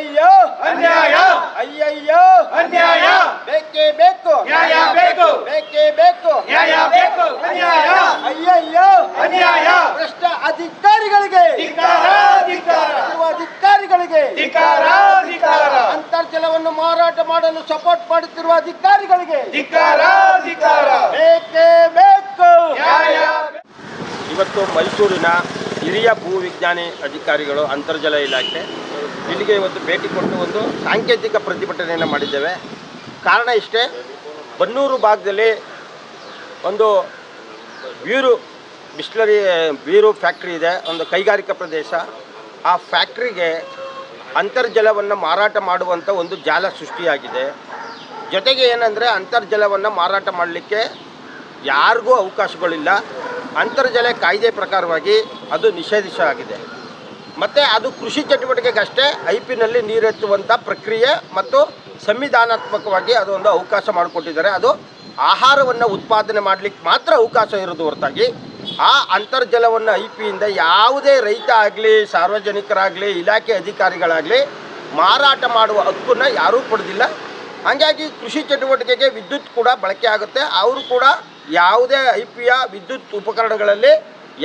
ಅಯ್ಯಯ್ಯೋ ಅನ್ಯಾಯ. ಅಯ್ಯಯ್ಯೋ. ಅನ್ಯಾಯ. ಬೇಕೇ ಬೇಕು. ನ್ಯಾಯ ಬೇಕು. ಬೇಕೇ ಬೇಕು. ನ್ಯಾಯ ಬೇಕು. ಅನ್ಯಾಯ. ಅಯ್ಯಯ್ಯೋ. ಅನ್ಯಾಯ. ಭ್ರಷ್ಟ ಅಧಿಕಾರಿಗಳಿಗೆ. ಅಧಿಕಾರಿಗಳಿಗೆ. ಅಂತರ್ಜಲವನ್ನು ಮಾರಾಟ ಮಾಡಲು ಸಪೋರ್ಟ್ ಮಾಡುತ್ತಿರುವ ಅಧಿಕಾರಿಗಳಿಗೆ. ಬೇಕೇ ಬೇಕು. ನ್ಯಾಯ. ಇವತ್ತು ಮೈಸೂರಿನ ಹಿರಿಯ ಭೂವಿಜ್ಞಾನಿ ಅಧಿಕಾರಿಗಳು ಅಂತರ್ಜಲ ಇಲಾಖೆ ಇಲ್ಲಿಗೆ ಇವತ್ತು ಭೇಟಿ ಕೊಟ್ಟು ಒಂದು ಸಾಂಕೇತಿಕ ಪ್ರತಿಭಟನೆಯನ್ನು ಮಾಡಿದ್ದೇವೆ. ಕಾರಣ ಇಷ್ಟೇ, ಬನ್ನೂರು ಭಾಗದಲ್ಲಿ ಒಂದು ಬೀರು ಬಿಸ್ಲರಿ ಬೀರು ಫ್ಯಾಕ್ಟ್ರಿ ಇದೆ, ಒಂದು ಕೈಗಾರಿಕಾ ಪ್ರದೇಶ. ಆ ಫ್ಯಾಕ್ಟ್ರಿಗೆ ಅಂತರ್ಜಲವನ್ನು ಮಾರಾಟ ಮಾಡುವಂಥ ಒಂದು ಜಾಲ ಸೃಷ್ಟಿಯಾಗಿದೆ. ಜೊತೆಗೆ ಏನಂದರೆ, ಅಂತರ್ಜಲವನ್ನು ಮಾರಾಟ ಮಾಡಲಿಕ್ಕೆ ಯಾರಿಗೂ ಅವಕಾಶಗಳಿಲ್ಲ. ಅಂತರ್ಜಲ ಕಾಯ್ದೆ ಪ್ರಕಾರವಾಗಿ ಅದು ನಿಷೇಧಿಸಲಾಗಿದೆ. ಮತ್ತು ಅದು ಕೃಷಿ ಚಟುವಟಿಕೆಗಷ್ಟೇ ಐ ಪಿನಲ್ಲಿ ನೀರೆತ್ತುವಂಥ ಪ್ರಕ್ರಿಯೆ ಮತ್ತು ಸಂವಿಧಾನಾತ್ಮಕವಾಗಿ ಅದೊಂದು ಅವಕಾಶ ಮಾಡಿಕೊಟ್ಟಿದ್ದಾರೆ. ಅದು ಆಹಾರವನ್ನು ಉತ್ಪಾದನೆ ಮಾಡಲಿಕ್ಕೆ ಮಾತ್ರ ಅವಕಾಶ ಇರೋದು ಹೊರತಾಗಿ ಆ ಅಂತರ್ಜಲವನ್ನು ಐ ಪಿಯಿಂದ ಯಾವುದೇ ರೈತ ಆಗಲಿ, ಸಾರ್ವಜನಿಕರಾಗಲಿ, ಇಲಾಖೆ ಅಧಿಕಾರಿಗಳಾಗಲಿ ಮಾರಾಟ ಮಾಡುವ ಹಕ್ಕನ್ನು ಯಾರೂ ಪಡೆದಿಲ್ಲ ಹಾಗಾಗಿ ಕೃಷಿ ಚಟುವಟಿಕೆಗೆ ವಿದ್ಯುತ್ ಕೂಡ ಬಳಕೆ ಆಗುತ್ತೆ. ಅವರು ಕೂಡ ಯಾವುದೇ ಐ ಪಿಯ ವಿದ್ಯುತ್ ಉಪಕರಣಗಳಲ್ಲಿ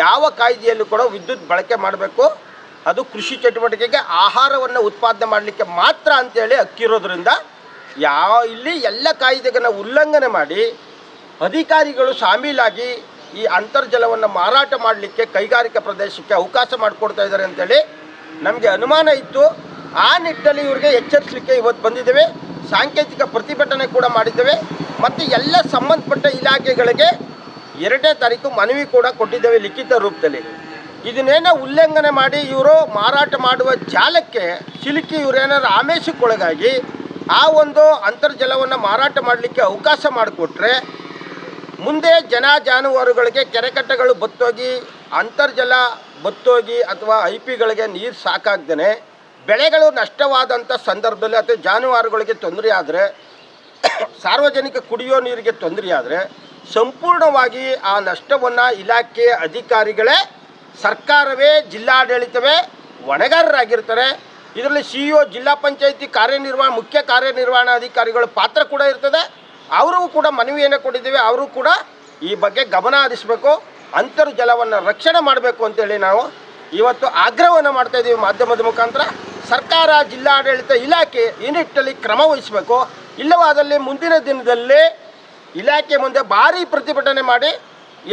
ಯಾವ ಕಾಯ್ದೆಯಲ್ಲೂ ಕೂಡ ವಿದ್ಯುತ್ ಬಳಕೆ ಮಾಡಬೇಕು. ಅದು ಕೃಷಿ ಚಟುವಟಿಕೆಗೆ ಆಹಾರವನ್ನು ಉತ್ಪಾದನೆ ಮಾಡಲಿಕ್ಕೆ ಮಾತ್ರ ಅಂತೇಳಿ ಅಕ್ಕಿರೋದ್ರಿಂದ ಯಾವ ಇಲ್ಲಿ ಎಲ್ಲ ಕಾಯ್ದೆಗಳನ್ನು ಉಲ್ಲಂಘನೆ ಮಾಡಿ ಅಧಿಕಾರಿಗಳು ಶಾಮೀಲಾಗಿ ಈ ಅಂತರ್ಜಲವನ್ನು ಮಾರಾಟ ಮಾಡಲಿಕ್ಕೆ ಕೈಗಾರಿಕಾ ಪ್ರದೇಶಕ್ಕೆ ಅವಕಾಶ ಮಾಡಿಕೊಡ್ತಾ ಇದ್ದಾರೆ ಅಂತೇಳಿ ನಮಗೆ ಅನುಮಾನ ಇತ್ತು. ಆ ನಿಟ್ಟಲ್ಲಿ ಇವರಿಗೆ ಎಚ್ಚರಿಸಲಿಕ್ಕೆ ಇವತ್ತು ಬಂದಿದ್ದೇವೆ. ಸಾಂಕೇತಿಕ ಪ್ರತಿಭಟನೆ ಕೂಡ ಮಾಡಿದ್ದೇವೆ. ಮತ್ತು ಎಲ್ಲ ಸಂಬಂಧಪಟ್ಟ ಇಲಾಖೆಗಳಿಗೆ ಎರಡನೇ ತಾರೀಕು ಮನವಿ ಕೂಡ ಕೊಟ್ಟಿದ್ದೇವೆ ಲಿಖಿತ ರೂಪದಲ್ಲಿ. ಇದನ್ನೇನೋ ಉಲ್ಲಂಘನೆ ಮಾಡಿ ಇವರು ಮಾರಾಟ ಮಾಡುವ ಜಾಲಕ್ಕೆ ಸಿಲುಕಿ ಇವರೇನಾದ್ರು ಆಮೇಶಕ್ಕೊಳಗಾಗಿ ಆ ಒಂದು ಅಂತರ್ಜಲವನ್ನು ಮಾರಾಟ ಮಾಡಲಿಕ್ಕೆ ಅವಕಾಶ ಮಾಡಿಕೊಟ್ರೆ ಮುಂದೆ ಜನ ಜಾನುವಾರುಗಳಿಗೆ ಕೆರೆಕಟ್ಟೆಗಳು ಬತ್ತೋಗಿ, ಅಂತರ್ಜಲ ಬತ್ತೋಗಿ ಅಥವಾ ಐ ಪಿಗಳಿಗೆ ನೀರು ಸಾಕಾಗ್ದೇ ಬೆಳೆಗಳು ನಷ್ಟವಾದಂಥ ಸಂದರ್ಭದಲ್ಲಿ ಅಥವಾ ಜಾನುವಾರುಗಳಿಗೆ ತೊಂದರೆ ಆದರೆ, ಸಾರ್ವಜನಿಕ ಕುಡಿಯೋ ನೀರಿಗೆ ತೊಂದರೆ ಆದರೆ, ಸಂಪೂರ್ಣವಾಗಿ ಆ ನಷ್ಟವನ್ನು ಇಲಾಖೆ ಅಧಿಕಾರಿಗಳೇ ಸರ್ಕಾರವೇ, ಜಿಲ್ಲಾಡಳಿತವೇ ಹೊಣೆಗಾರರಾಗಿರ್ತಾರೆ. ಇದರಲ್ಲಿ ಸಿ ಇ ಜಿಲ್ಲಾ ಪಂಚಾಯತಿ ಕಾರ್ಯನಿರ್ವಹಣಾ ಮುಖ್ಯ ಕಾರ್ಯನಿರ್ವಹಣಾಧಿಕಾರಿಗಳ ಪಾತ್ರ ಕೂಡ ಇರ್ತದೆ. ಅವರಿಗೂ ಕೂಡ ಮನವಿಯನ್ನು ಕೊಟ್ಟಿದ್ದೇವೆ. ಅವರು ಕೂಡ ಈ ಬಗ್ಗೆ ಗಮನ ಹರಿಸಬೇಕು. ಅಂತರ್ಜಲವನ್ನು ರಕ್ಷಣೆ ಮಾಡಬೇಕು ಅಂತೇಳಿ ನಾವು ಇವತ್ತು ಆಗ್ರಹವನ್ನು ಮಾಡ್ತಾ ಇದ್ದೀವಿ ಮಾಧ್ಯಮದ ಮುಖಾಂತರ. ಸರ್ಕಾರ, ಜಿಲ್ಲಾಡಳಿತ ಇಲಾಖೆ ಈ ನಿಟ್ಟಲ್ಲಿ ಕ್ರಮ ವಹಿಸಬೇಕು. ಇಲ್ಲವಾದಲ್ಲಿ ಮುಂದಿನ ದಿನದಲ್ಲಿ ಇಲಾಖೆ ಮುಂದೆ ಭಾರಿ ಪ್ರತಿಭಟನೆ ಮಾಡಿ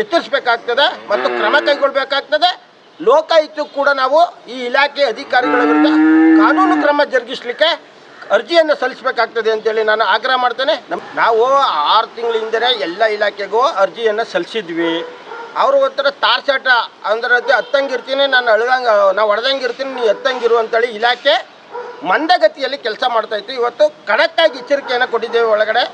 ಎಚ್ಚರಿಸಬೇಕಾಗ್ತದೆ ಮತ್ತು ಕ್ರಮ ಕೈಗೊಳ್ಳಬೇಕಾಗ್ತದೆ ಲೋಕಾಯುಕ್ತ ಕೂಡ ನಾವು ಈ ಇಲಾಖೆ ಅಧಿಕಾರಿಗಳ ವಿರುದ್ಧ ಕಾನೂನು ಕ್ರಮ ಜರುಗಿಸಲಿಕ್ಕೆ ಅರ್ಜಿಯನ್ನು ಸಲ್ಲಿಸಬೇಕಾಗ್ತದೆ ಅಂತೇಳಿ ನಾನು ಆಗ್ರಹ ಮಾಡ್ತೇನೆ. ನಾವು ಆರು ತಿಂಗಳ ಹಿಂದೆ ಎಲ್ಲ ಇಲಾಖೆಗೂ ಅರ್ಜಿಯನ್ನು ಸಲ್ಲಿಸಿದ್ವಿ. ಅವರು ಒಂಥರ ತಾರ್ಸಾಟ ಅಂದ್ರೆ ಅದು ಹತ್ತಂಗಿರ್ತೀನಿ ನಾನು ಅಳ್ದಂಗೆ ನಾವು ಹೊಡೆದಂಗೆ ಇರ್ತೀನಿ ನೀ ಎತ್ತಂಗಿರು ಅಂತೇಳಿ ಇಲಾಖೆ ಮಂದಗತಿಯಲ್ಲಿ ಕೆಲಸ ಮಾಡ್ತಾ ಇತ್ತು. ಇವತ್ತು ಕಡಕ್ಕಾಗಿ ಎಚ್ಚರಿಕೆಯನ್ನು ಕೊಟ್ಟಿದ್ದೇವೆ ಒಳಗಡೆ.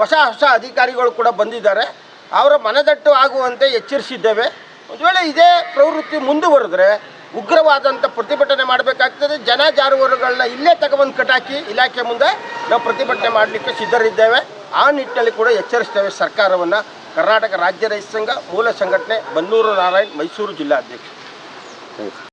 ಹೊಸ ಹೊಸ ಅಧಿಕಾರಿಗಳು ಕೂಡ ಬಂದಿದ್ದಾರೆ. ಅವರ ಮನದಟ್ಟು ಆಗುವಂತೆ ಎಚ್ಚರಿಸಿದ್ದೇವೆ. ಒಂದು ವೇಳೆ ಇದೇ ಪ್ರವೃತ್ತಿ ಮುಂದುವರೆದ್ರೆ ಉಗ್ರವಾದಂಥ ಪ್ರತಿಭಟನೆ ಮಾಡಬೇಕಾಗ್ತದೆ. ಜನ ಜಾನುವಾರುಗಳನ್ನ ಇಲ್ಲೇ ತಗೊಬಂದು ಕಟಾಕಿ ಇಲಾಖೆ ಮುಂದೆ ನಾವು ಪ್ರತಿಭಟನೆ ಮಾಡಲಿಕ್ಕೆ ಸಿದ್ಧರಿದ್ದೇವೆ. ಆ ನಿಟ್ಟಿನಲ್ಲಿ ಕೂಡ ಎಚ್ಚರಿಸ್ತೇವೆ ಸರ್ಕಾರವನ್ನು. ಕರ್ನಾಟಕ ರಾಜ್ಯ ರೈತ ಸಂಘ ಮೂಲ ಸಂಘಟನೆ ಬನ್ನೂರು ನಾರಾಯಣ್ ಮೈಸೂರು ಜಿಲ್ಲಾಧ್ಯಕ್ಷ.